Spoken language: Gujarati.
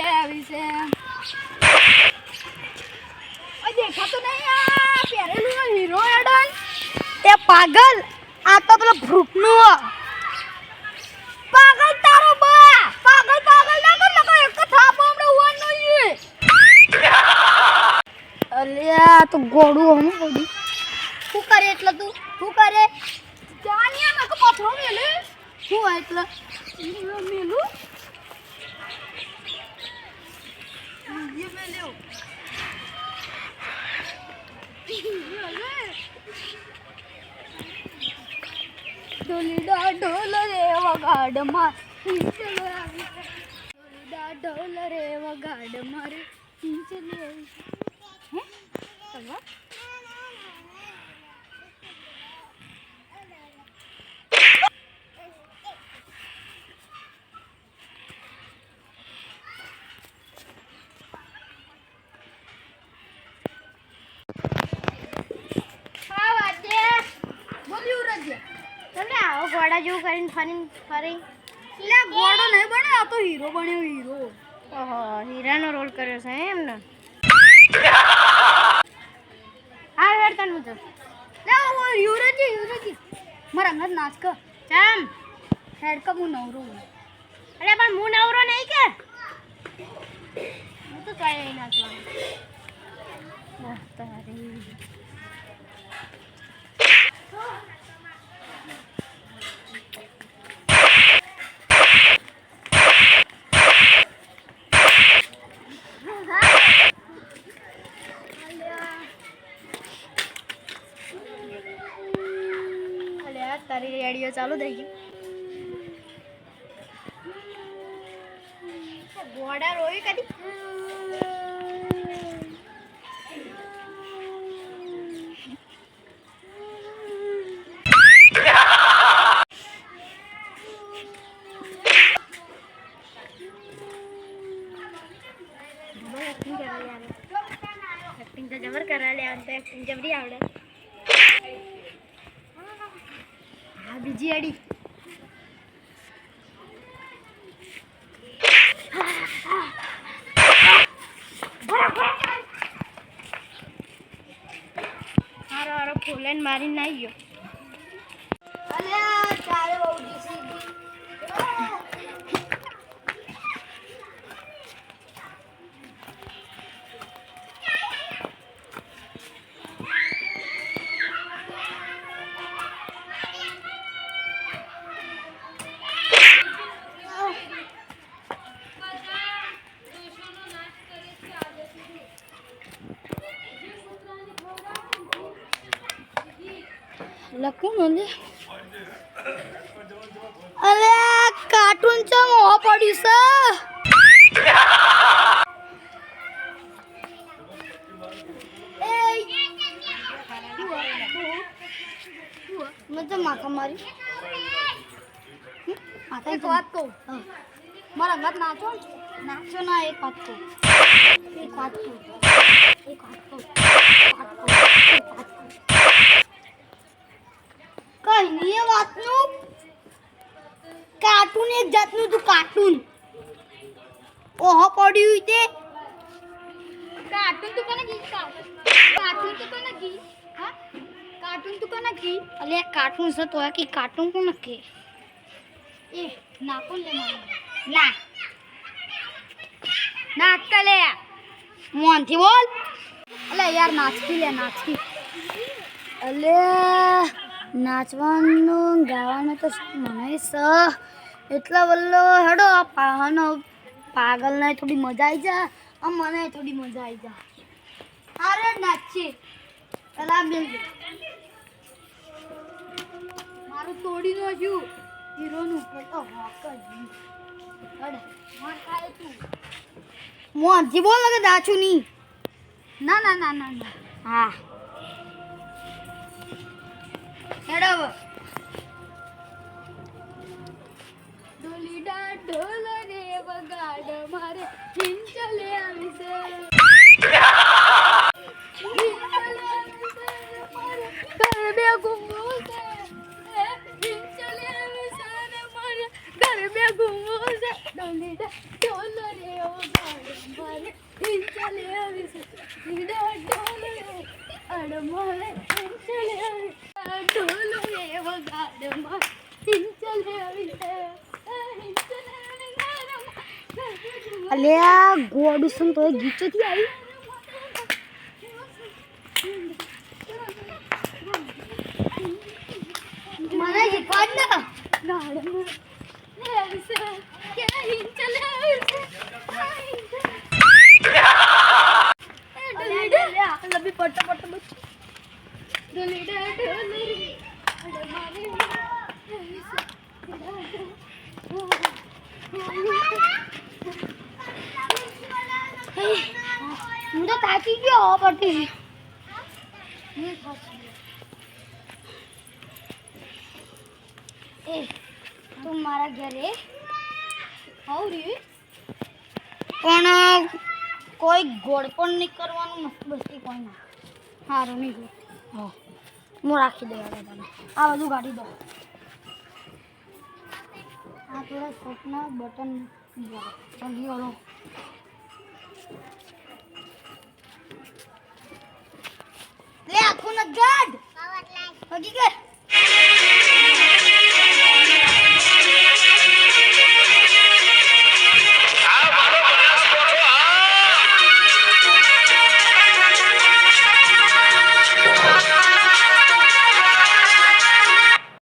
લઈ આવી છે. અજે ખાતો નહીં આ પહેરેલું હીરો એડન એ પાગલ, આ તો પેલો ભૂપનું પાગલ તારો બા, પાગલ પાગલ, ના કર, નકર એક થાપ હમણે ઓન નહીં અલ્યા તો ગોડું હમું ગોડું. શું કરે એટલે તું? શું કરે? જાનિયા નક પથરો મેલે શું એટલે? મેલું? 你们六。డోలిడా డోల రేవగాడ మరి డోలిడా డోల రేవగాడ మరి આવો ઘોડા જેવું કરીને ફરી ફરી. લે ગોડો નહીં બને આ તો હીરો બન્યો હીરો. ઓહો હીરાનો રોલ કર્યો છે એમને હા હેડ તને તો લે ઓ યુવરાજી યુવરાજી મારા અંગત નાચ કર. ચમ. હેડ કમ હું નવરો અરે પણ હું નવરો નહીં કે. હું તો તોય નહીં નાચવાનું. તારી. અલે આ રેડિયો ચાલુ થઈ ગઈ ઘોડા રોયું કદી એક્ટિંગ તો જબર કરા લે આમ તો એક્ટિંગ જબરી આવડે હા બીજી અડી હારો હારો ફૂલેન મારીને આવી ગયો. લખું મને? અલે કાર્ટૂન છે મોહ પડ્યું છે? મેં તો માથા મારી. માથા એક વાત કહું. મારા અંગાત નાચો નાચો ના એક વાત કહું. એક વાત કહું. એક વાત કહું. એક વાત કહું. એક વાત કહું. કઈ નહીં એ વાતનું કાર્ટૂન એક જાતનું તું કાર્ટૂન ઓહો પડ્યું તે કાર્ટૂન તું કોને કી કાર્ટૂન તું કોને કી હા કાર્ટૂન તું કોને કી અલે એક કાર્ટૂન છે તો કે કાર્ટૂન કોને કે એ ના કોણ લે મારું ના નાચ કે લે મોનથી બોલ અલે યાર નાચકી લે નાચકી અલે નાચવાનું, ગાવાનું તો મને સહ એટલા વલ્લો હેડો, આ પાવાનો પાગલને થોડી મજા આવી જા, આ મને થોડી મજા આવી જા. હારે નાચશે પેલા બેલ મારું તોડી નાખ્યું. હીરોનું તો હોક મોન મોનથી કે દાચું નહીં. ના ના ના ના ના. હા. હેડો ડોલીડા ઢોલ રે વગાડ મારે હિંચલે આવી છે. હિંચલે આવી છે મારે ગરબે ઘૂમવું છે એ હિંચલે આવી છે ને મારે ગરબે ઘૂમવું છે ડોલીડા ઢોલ રે વગાડ મારે હિંચલે આવી છે ડોલીડા ઢોલ રે અડ મારે હિંચલે આવી છે ઢોલ વગાડમાં હિંચલે આવી છે હિંચલે આવી ઘરમાં અલ્યા ગોડું શું તો ગીચોથી આવી મને શીખવાડ ને ગાડમાં ડોલીડા ડોલરી અડે મારી આવી છે હું તો થાકી ગયો પટ્ટી એ તું મારા ઘરે આવરી પણ કોઈ ગોળ પણ નહીં કરવાનું મસ્ત બસ્તી કોઈ ના હારો નહીં ગયો હા રાખી દઉં હવે તને. આ બધું કાઢી દો આ થોડા શર્ટના બટન જલ્દી ઓલો લે. આખું ન ગાઢ હકીકત